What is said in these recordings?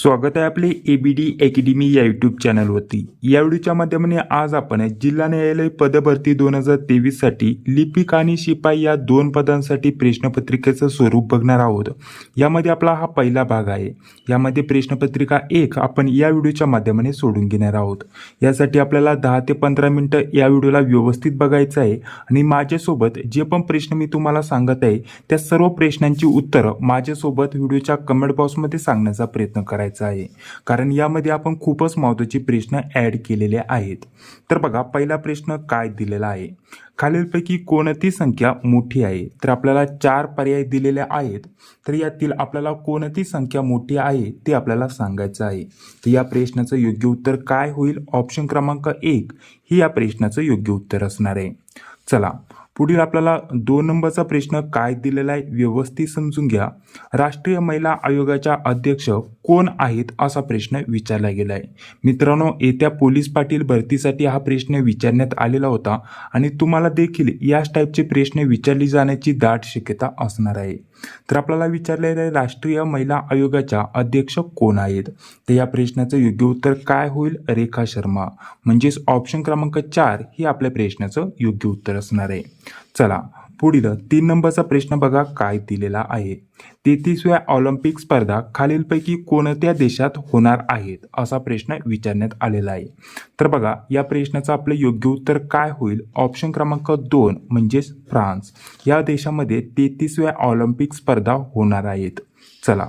स्वागत आहे आपले ए बी डी अकॅडमी या यूट्यूब चॅनलवरती या व्हिडिओच्या माध्यमाने आज आपण जिल्हा न्यायालय पदभरती दोन हजार तेवीससाठी लिपिक आणि शिपाई या दोन पदांसाठी प्रश्नपत्रिकेचं स्वरूप बघणार आहोत. यामध्ये आपला हा पहिला भाग आहे. यामध्ये प्रश्नपत्रिका एक आपण या व्हिडिओच्या माध्यमाने सोडून घेणार आहोत. यासाठी आपल्याला दहा ते पंधरा मिनटं या व्हिडिओला व्यवस्थित बघायचं आहे आणि माझ्यासोबत जे पण प्रश्न मी तुम्हाला सांगत आहे त्या सर्व प्रश्नांची उत्तरं माझ्यासोबत व्हिडिओच्या कमेंट बॉक्समध्ये सांगण्याचा प्रयत्न करायचा आहे. कारण यामध्ये आपण खूपच महत्त्वाचे प्रश्न ॲड केलेले आहेत. तर बघा पहिला प्रश्न काय दिलेला आहे? खालीलपैकी कोणती संख्या मोठी आहे? तर आपल्याला चार पर्याय दिलेले आहेत. तर यातील आपल्याला कोणती संख्या मोठी आहे ते आपल्याला सांगायचं आहे. तर या प्रश्नाचं योग्य उत्तर काय होईल? ऑप्शन क्रमांक एक हे या प्रश्नाचं योग्य उत्तर असणार आहे. चला पुढील आपल्याला दोन नंबरचा प्रश्न काय दिलेला आहे? व्यवस्थित समजून घ्या. राष्ट्रीय महिला आयोगाच्या अध्यक्ष कोण आहेत असा प्रश्न विचारला गेला आहे मित्रांनो येत्या पोलीस पाटील भरतीसाठी हा प्रश्न विचारण्यात आलेला होता आणि तुम्हाला देखील याच टाईपचे प्रश्न विचारले जाण्याची दाट शक्यता असणार आहे. तर आपल्याला विचारलेलं आहे राष्ट्रीय महिला आयोगाच्या अध्यक्ष कोण आहेत? तर या प्रश्नाचं योग्य उत्तर काय होईल? रेखा शर्मा. म्हणजेच ऑप्शन क्रमांक चार ही आपल्या प्रश्नाचं योग्य उत्तर असणार आहे. चला पुढील तीन नंबरचा प्रश्न बघा काय दिलेला आहे. तेहतीसव्या ऑलिम्पिक स्पर्धा खालीलपैकी कोणत्या देशात होणार आहेत असा प्रश्न विचारण्यात आलेला आहे. तर बघा या प्रश्नाचं आपलं योग्य उत्तर काय होईल? ऑप्शन क्रमांक दोन म्हणजेच फ्रान्स. या देशामध्ये तेहतीसव्या ऑलिम्पिक स्पर्धा होणार आहेत. चला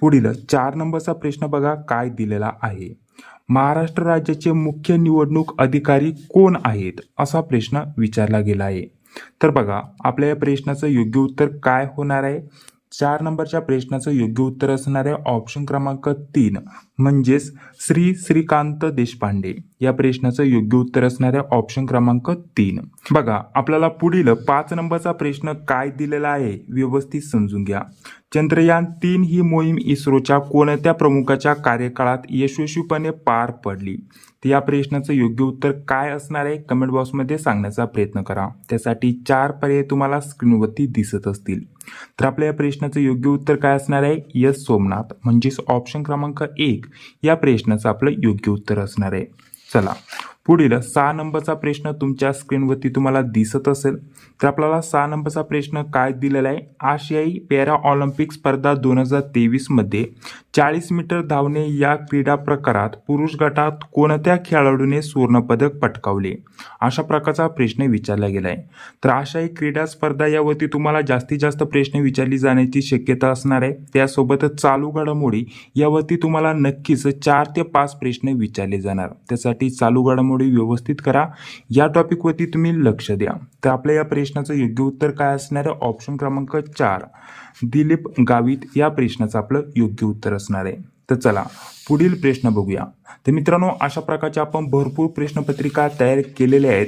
पुढील चार नंबरचा प्रश्न बघा काय दिलेला आहे. महाराष्ट्र राज्याचे मुख्य निवडणूक अधिकारी कोण आहेत असा प्रश्न विचारला गेला आहे. तर बघा आपल्या या प्रश्नाचं योग्य उत्तर काय होणार आहे? चार नंबरच्या प्रश्नाचं योग्य उत्तर असणार आहे ऑप्शन क्रमांक तीन. म्हणजेच श्री श्रीकांत देशपांडे. या प्रश्नाचं योग्य उत्तर असणार आहे ऑप्शन क्रमांक तीन. बघा आपल्याला पुढील पाच नंबरचा प्रश्न काय दिलेला आहे व्यवस्थित समजून घ्या. चंद्रयान तीन ही मोहीम इस्रोच्या कोणत्या प्रमुखाच्या कार्यकाळात यशस्वीपणे पार पडली? तर या प्रश्नाचं योग्य उत्तर काय असणार आहे कमेंट बॉक्समध्ये सांगण्याचा प्रयत्न करा. त्यासाठी चार पर्याय तुम्हाला स्क्रीनवरती दिसत असतील. तर आपल्या या प्रश्नाचं योग्य उत्तर काय असणार आहे यस सोमनाथ. म्हणजेच ऑप्शन क्रमांक एक या प्रश्नाचं आपलं योग्य उत्तर असणार आहे. चला. पुढील सहा नंबरचा प्रश्न तुमच्या स्क्रीनवरती तुम्हाला दिसत असेल. तर आपल्याला सहा नंबरचा प्रश्न काय दिलेला आहे? आशियाई पॅरा ऑलिम्पिक स्पर्धा दोन हजार तेवीसमध्ये चाळीस मीटर धावणे या क्रीडा प्रकारात पुरुष गटात कोणत्या खेळाडूने सुवर्णपदक पटकावले? अशा प्रकारचा प्रश्न विचारला गेला आहे तर आशियाई क्रीडा स्पर्धा यावरती तुम्हाला जास्तीत जास्त प्रश्न विचारली जाण्याची शक्यता असणार आहे. त्यासोबतच चालू घडामोडी यावरती तुम्हाला नक्कीच चार ते पाच प्रश्न विचारले जाणार. त्यासाठी चालू घडामोडी व्यवस्थित करा. या टॉपिकवरती तुम्ही लक्ष द्या. तर आपल्या या प्रश्नाचं योग्य उत्तर काय असणार आहे? ऑप्शन क्रमांक चार. दिलीप गावित या प्रश्नाचं आपलं योग्य उत्तर असणार आहे. तर चला पुढील प्रश्न बघूया. तर मित्रांनो अशा प्रकारच्या आपण भरपूर प्रश्नपत्रिका तयार केलेल्या आहेत.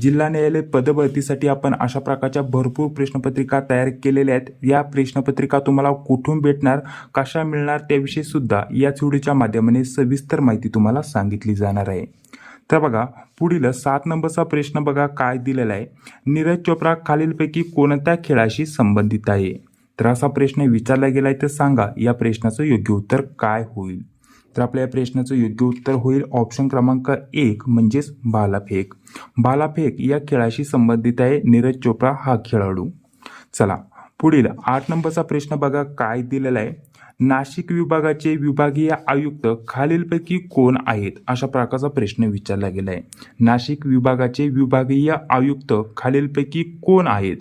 जिल्हा न्यायालय पदभरतीसाठी आपण अशा प्रकारच्या भरपूर प्रश्नपत्रिका तयार केलेल्या आहेत. या प्रश्नपत्रिका तुम्हाला कुठून भेटणार कशा मिळणार त्याविषयी सुद्धा याच व्हिडिओच्या माध्यमाने सविस्तर माहिती तुम्हाला सांगितली जाणार आहे. तर बघा पुढील सात नंबरचा प्रश्न बघा काय दिलेला आहे. नीरज चोप्रा खालीलपैकी कोणत्या खेळाशी संबंधित आहे? तर असा प्रश्न विचारला गेला आहे तर सांगा या प्रश्नाचं योग्य उत्तर काय होईल? तर आपल्या या प्रश्नाचं योग्य उत्तर होईल ऑप्शन क्रमांक एक म्हणजेच भालाफेक भालाफेक या खेळाशी संबंधित आहे नीरज चोप्रा हा खेळाडू. चला पुढील आठ नंबरचा प्रश्न बघा काय दिलेला आहे. नाशिक विभागाचे विभागीय आयुक्त खालीलपैकी कोण आहेत अशा प्रकारचा प्रश्न विचारला गेला आहे नाशिक विभागाचे विभागीय आयुक्त खालीलपैकी कोण आहेत?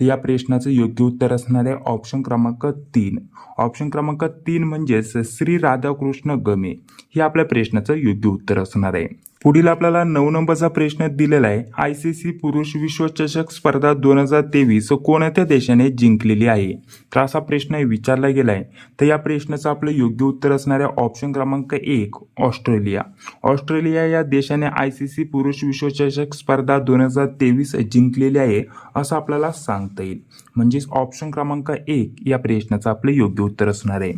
तर या प्रश्नाचं योग्य उत्तर असणार आहे ऑप्शन क्रमांक तीन. ऑप्शन क्रमांक तीन म्हणजेच श्री राधाकृष्ण गमे हे आपल्या प्रश्नाचं योग्य उत्तर असणार आहे. पुढील आपल्याला नऊ नंबरचा प्रश्न दिलेला आहे. आय सी सी पुरुष विश्वचषक स्पर्धा दोन हजार तेवीस कोणत्या देशाने जिंकलेली आहे? तर असा प्रश्न विचारला गेला आहे तर या प्रश्नाचं आपलं योग्य उत्तर असणार आहे ऑप्शन क्रमांक एक ऑस्ट्रेलिया. ऑस्ट्रेलिया या देशाने आय सी सी पुरुष विश्वचषक स्पर्धा दोन हजार तेवीस जिंकलेली आहे असं आपल्याला सांगता येईल. म्हणजेच ऑप्शन क्रमांक एक या प्रश्नाचं आपलं योग्य उत्तर असणार आहे.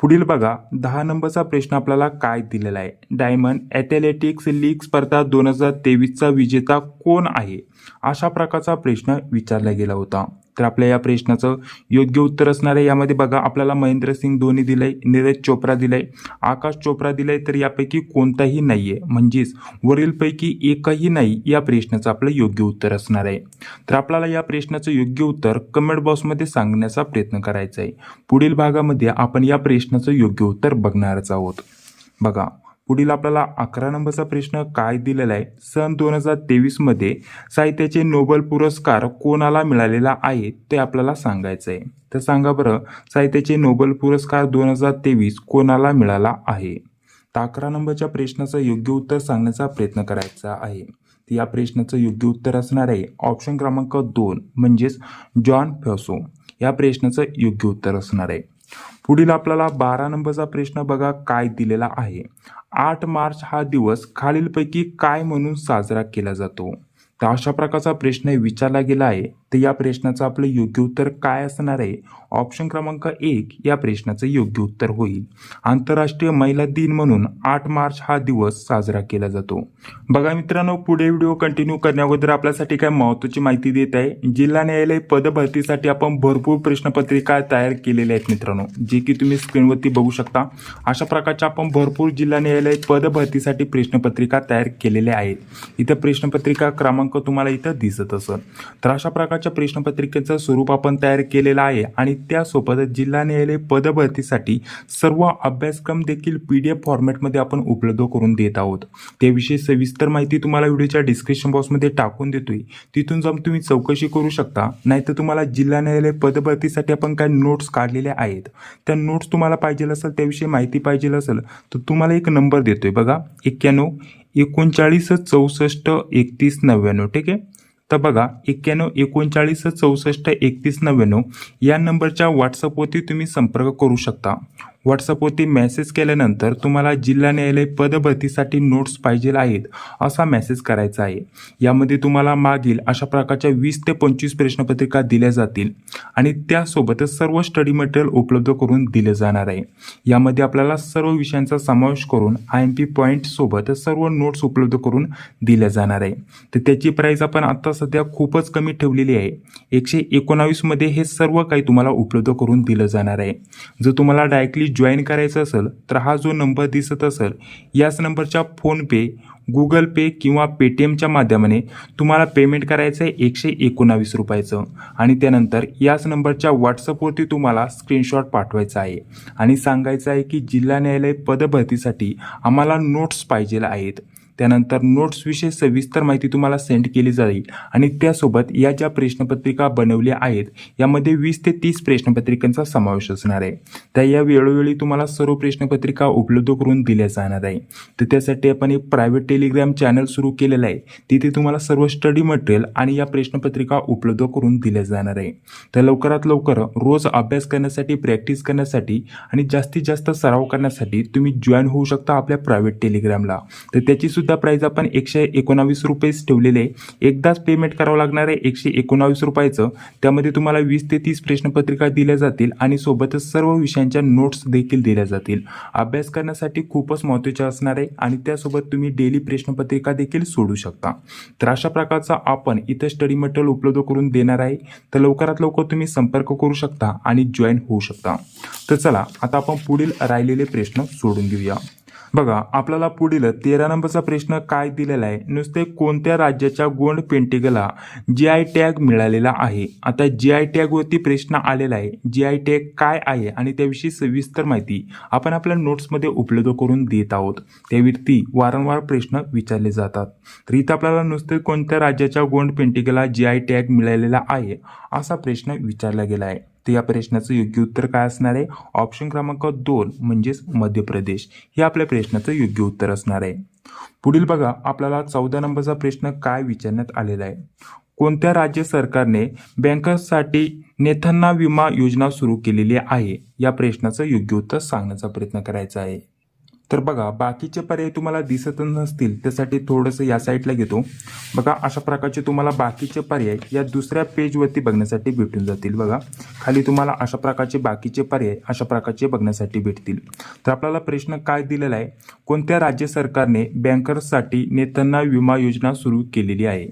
पुढील बघा दहा नंबरचा प्रश्न आपल्याला काय दिलेला आहे? डायमंड ॲथलेटिक्स लीग स्पर्धा दोन हजार तेवीसचा विजेता कोण आहे? अशा प्रकारचा प्रश्न विचारला गेला होता. तर आपल्या या प्रश्नाचं योग्य उत्तर असणार आहे. यामध्ये बघा आपल्याला महेंद्रसिंग धोनी दिलंय नीरज चोप्रा दिलंय आकाश चोप्रा दिलंय तर यापैकी कोणताही नाही आहे म्हणजेच वरीलपैकी एकही नाही या प्रश्नाचं आपलं योग्य उत्तर असणार आहे. तर आपल्याला या प्रश्नाचं योग्य उत्तर कमेंट बॉक्समध्ये सांगण्याचा प्रयत्न करायचा आहे पुढील भागामध्ये आपण या प्रश्नाचं योग्य उत्तर बघणारच आहोत. बघा पुढील आपल्याला अकरा नंबरचा प्रश्न काय दिलेला आहे? सन दोन हजार तेवीसमध्ये साहित्याचे नोबेल पुरस्कार कोणाला मिळालेला आहे? ते आपल्याला सांगायचं आहे. तर सांगा बरं साहित्याचे नोबेल पुरस्कार दोन हजार तेवीस कोणाला मिळाला आहे? तर अकरा नंबरच्या प्रश्नाचं योग्य उत्तर सांगण्याचा प्रयत्न करायचा आहे. तर या प्रश्नाचं योग्य उत्तर असणार आहे ऑप्शन क्रमांक दोन म्हणजेच जॉन फेसो या प्रश्नाचं योग्य उत्तर असणार आहे. पुढील आपल्याला बारा नंबरचा प्रश्न बघा काय दिलेला आहे. आठ मार्च हा दिवस खालीलपैकी काय म्हणून साजरा केला जातो? तर अशा प्रकारचा प्रश्न विचारला गेला आहे. तर या प्रश्नाचं आपलं योग्य उत्तर काय असणार आहे? ऑप्शन क्रमांक एक या प्रश्नाचं योग्य उत्तर होईल. आंतरराष्ट्रीय महिला दिन म्हणून आठ मार्च हा दिवस साजरा केला जातो. बघा मित्रांनो पुढे व्हिडिओ कंटिन्यू करण्याअगोदर आपल्यासाठी काय महत्त्वाची माहिती देत आहे. जिल्हा न्यायालय पदभरतीसाठी आपण भरपूर प्रश्नपत्रिका तयार केलेल्या आहेत मित्रांनो जे की तुम्ही स्क्रीनवरती बघू शकता. अशा प्रकारच्या आपण भरपूर जिल्हा न्यायालय पदभरतीसाठी प्रश्नपत्रिका तयार केलेल्या आहेत. इथं प्रश्नपत्रिका क्रमांक तुम्हाला इथं दिसत असेल. तर अशा प्रकार प्रकारच्या प्रश्नपत्रिकेचं स्वरूप आपण तयार केलेलं आहे आणि त्यासोबतच जिल्हा न्यायालय पदभरतीसाठी सर्व अभ्यासक्रम देखील पी डी एफ फॉर्मॅटमध्ये आपण उपलब्ध करून देत आहोत. त्याविषयी सविस्तर माहिती तुम्हाला व्हिडिओच्या डिस्क्रिप्शन बॉक्समध्ये टाकून देतोय. तिथून जाऊन तुम्ही चौकशी करू शकता. नाहीतर तुम्हाला जिल्हा न्यायालय पदभरतीसाठी आपण काय नोट्स काढलेल्या आहेत. त्या नोट्स तुम्हाला पाहिजे असेल त्याविषयी माहिती पाहिजे असेल तर तुम्हाला एक नंबर देतोय बघा. एक्क्याण्णव एकोणचाळीस चौसष्ट एकतीस नव्याण्णव ठीक आहे? तर बघा एक्क्याण्णव एकोणचाळीस चौसष्ट एकतीस नव्याण्णव या नंबरच्या व्हॉट्सअपवरती तुम्ही संपर्क करू शकता. व्हॉट्सअपवरती मेसेज केल्यानंतर तुम्हाला जिल्हा न्यायालय पदभरतीसाठी नोट्स पाहिजे आहेत असा मेसेज करायचा आहे. यामध्ये तुम्हाला मागील अशा प्रकारच्या वीस ते पंचवीस प्रश्नपत्रिका दिल्या जातील आणि त्यासोबतच सर्व स्टडी मटेरियल उपलब्ध करून दिले जाणार आहे. यामध्ये आपल्याला सर्व विषयांचा समावेश करून आय एम पी पॉईंटसोबत सर्व नोट्स उपलब्ध करून दिल्या जाणार आहे. तर त्याची प्राईस आपण आत्ता सध्या खूपच कमी ठेवलेली आहे. एकशे एकोणावीसमध्ये हे सर्व काही तुम्हाला उपलब्ध करून दिलं जाणार आहे. जर तुम्हाला डायरेक्टली जॉईन करायचं असेल तर हा जो नंबर दिसत असेल याच नंबरच्या फोनपे गुगल पे किंवा पेटीएमच्या माध्यमाने तुम्हाला पेमेंट करायचं आहे एकशे एकोणावीस रुपयाचं. आणि त्यानंतर याच नंबरच्या व्हॉट्सअपवरती तुम्हाला स्क्रीनशॉट पाठवायचा आहे. आणि सांगायचं आहे की जिल्हा न्यायालय पदभरतीसाठी आम्हाला नोट्स पाहिजे आहेत. त्यानंतर नोट्सविषयी सविस्तर माहिती तुम्हाला सेंड केली जाईल. आणि त्यासोबत या ज्या प्रश्नपत्रिका बनवल्या आहेत यामध्ये वीस ते तीस प्रश्नपत्रिकांचा समावेश असणार आहे. त्या या वेळोवेळी तुम्हाला सर्व प्रश्नपत्रिका उपलब्ध करून दिल्या जाणार आहे. तर त्यासाठी आपण एक प्रायव्हेट टेलिग्राम चॅनल सुरू केलेलं आहे. तिथे तुम्हाला सर्व स्टडी मटेरियल आणि या प्रश्नपत्रिका उपलब्ध करून दिल्या जाणार आहे. तर लवकरात लवकर रोज अभ्यास करण्यासाठी प्रॅक्टिस करण्यासाठी आणि जास्तीत जास्त सराव करण्यासाठी तुम्ही जॉईन होऊ शकता आपल्या प्रायव्हेट टेलिग्रामला तर त्याची सुद्धा प्राईज आपण एकशे एकोणावीस रुपयेच ठेवलेले आहे. एकदाच पेमेंट करावं लागणार आहे एकशे एकोणावीस रुपयाचं. त्यामध्ये तुम्हाला वीस ते तीस प्रश्नपत्रिका दिल्या जातील आणि सोबतच सर्व विषयांच्या नोट्स देखील दिल्या जातील. अभ्यास करण्यासाठी खूपच महत्त्वाचे असणार आहे आणि त्यासोबत तुम्ही डेली प्रश्नपत्रिका देखील सोडू शकता. तर अशा प्रकारचा आपण इथं स्टडी मटेरियल उपलब्ध करून देणार आहे. तर लवकरात लवकर तुम्ही संपर्क करू शकता आणि जॉईन होऊ शकता. तर चला आता आपण पुढील राहिलेले प्रश्न सोडून घेऊया बघा आपल्याला पुढील तेरा नंबरचा प्रश्न काय दिलेला आहे? नुसते कोणत्या राज्याच्या गोंड पेंटिकला जी आय टॅग मिळालेला आहे? आता जी आय टॅगवरती प्रश्न आलेला आहे. जी आय टॅग काय आहे? आणि त्याविषयी सविस्तर माहिती आपण आपल्या नोट्समध्ये उपलब्ध करून देत आहोत. त्यावरती वारंवार प्रश्न विचारले जातात. तर इथं आपल्याला नुसते कोणत्या राज्याच्या गोंड पेंटिकला जी आय टॅग मिळालेला आहे असा प्रश्न विचारला गेला आहे. तर या प्रश्नाचं योग्य उत्तर काय असणार आहे? ऑप्शन क्रमांक दोन म्हणजेच मध्य प्रदेश. हे आपल्या प्रश्नाचं योग्य उत्तर असणार आहे. पुढील बघा आपल्याला चौदा नंबरचा प्रश्न काय विचारण्यात आलेला आहे? कोणत्या राज्य सरकारने बँकर्ससाठी नेथांना विमा योजना सुरू केलेली आहे? या प्रश्नाचं योग्य उत्तर सांगण्याचा प्रयत्न करायचा आहे. तर बघा बाकीचे पर्याय तुम्हाला दिसत नसतील त्यासाठी थोडंसं या साईडला घेतो. बघा अशा प्रकारचे तुम्हाला बाकीचे पर्याय या दुसऱ्या पेजवरती बघण्यासाठी भेटून जातील बघा. खाली तुम्हाला अशा प्रकारचे बाकीचे पर्याय अशा प्रकारचे बघण्यासाठी भेटतील. तर आपल्याला प्रश्न काय दिलेला आहे? कोणत्या राज्य सरकारने बँकर्ससाठी नेत्यांना विमा योजना सुरू केलेली आहे?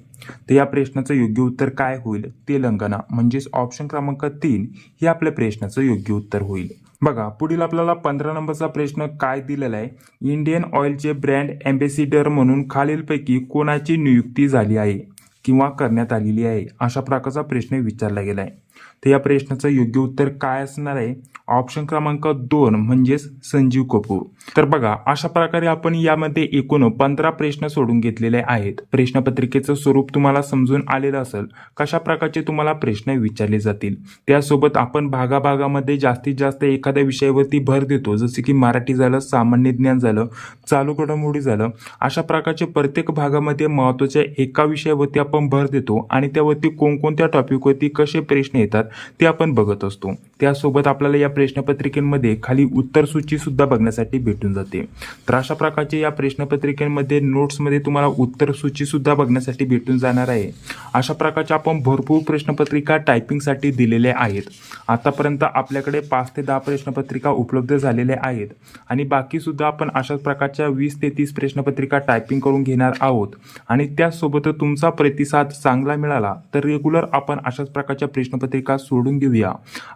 तर या प्रश्नाचं योग्य उत्तर काय होईल? तेलंगणा म्हणजेच ऑप्शन क्रमांक तीन हे आपल्या प्रश्नाचं योग्य उत्तर होईल. बघा पुढील आपल्याला पंधरा नंबरचा प्रश्न काय दिलेला आहे? इंडियन ऑइलचे ब्रँड ॲम्बेसिडर म्हणून खालीलपैकी कोणाची नियुक्ती झाली आहे किंवा करण्यात आलेली आहे? अशा प्रकारचा प्रश्न विचारला गेला आहे तर या प्रश्नाचं योग्य उत्तर काय असणार आहे? ऑप्शन क्रमांक दोन म्हणजेच संजीव कपूर. तर बघा अशा प्रकारे आपण यामध्ये एकूण पंधरा प्रश्न सोडून घेतलेले आहेत. प्रश्नपत्रिकेचं स्वरूप तुम्हाला समजून आलेलं असेल कशा प्रकारचे तुम्हाला प्रश्न विचारले जातील. त्यासोबत आपण भागाभागामध्ये जास्तीत जास्त एखाद्या विषयावरती भर देतो जसे की मराठी झालं सामान्य ज्ञान झालं चालू घडामोडी झालं. अशा प्रकारचे प्रत्येक भागामध्ये महत्त्वाच्या एका विषयावरती आपण भर देतो आणि त्यावरती कोणकोणत्या टॉपिकवरती कसे प्रश्न येतात ते आपण बघत असतो. त्यासोबत आपल्याला या प्रश्नपत्रिकेमध्ये खाली उत्तर सुद्धा बघण्यासाठी भेटून जाते. तर अशा प्रकारचे या प्रश्नपत्रिकेमध्ये नोट्समध्ये तुम्हाला उत्तर सुद्धा बघण्यासाठी भेटून जाणार आहे. अशा प्रकारच्या आपण भरपूर प्रश्नपत्रिका टायपिंगसाठी दिलेल्या आहेत. आतापर्यंत आपल्याकडे पाच ते दहा प्रश्नपत्रिका उपलब्ध झालेल्या आहेत. आणि बाकी सुद्धा आपण अशाच प्रकारच्या वीस ते तीस प्रश्नपत्रिका टायपिंग करून घेणार आहोत. आणि त्यासोबत तुमचा प्रतिसाद चांगला मिळाला तर रेग्युलर आपण अशाच प्रकारच्या प्रश्नपत्रिका सोडून घेऊया.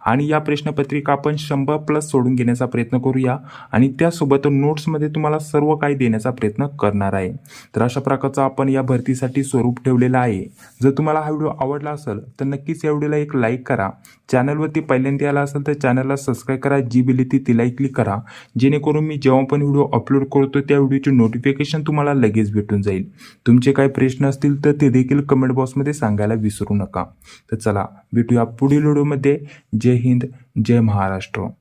आणि या प्रश्नपत्रिका आपण शंभर प्लस सोडून घेण्याचा प्रयत्न करूया आणि त्यासोबत नोट्समध्ये तुम्हाला सर्व काही देण्याचा प्रयत्न करणार आहे. तर अशा प्रकारचा आपण या भरतीसाठी स्वरूप ठेवलेलं आहे. जर तुम्हाला हा व्हिडिओ आवडला असेल तर नक्कीच या व्हिडिओला एक लाईक करा. चॅनलवरती पहिल्यांदा आला असेल तर चॅनलला सबस्क्राईब करा जी बिल ती तिलाही क्लिक करा. जेणेकरून मी जेव्हा पण व्हिडिओ अपलोड करतो त्या व्हिडिओची नोटिफिकेशन तुम्हाला लगेच भेटून जाईल. तुमचे काही प्रश्न असतील तर ते देखील कमेंट बॉक्समध्ये सांगायला विसरू नका. तर चला भेटूया पुढील व्हिडिओमध्ये. जय हिंद जय महाराष्ट्र.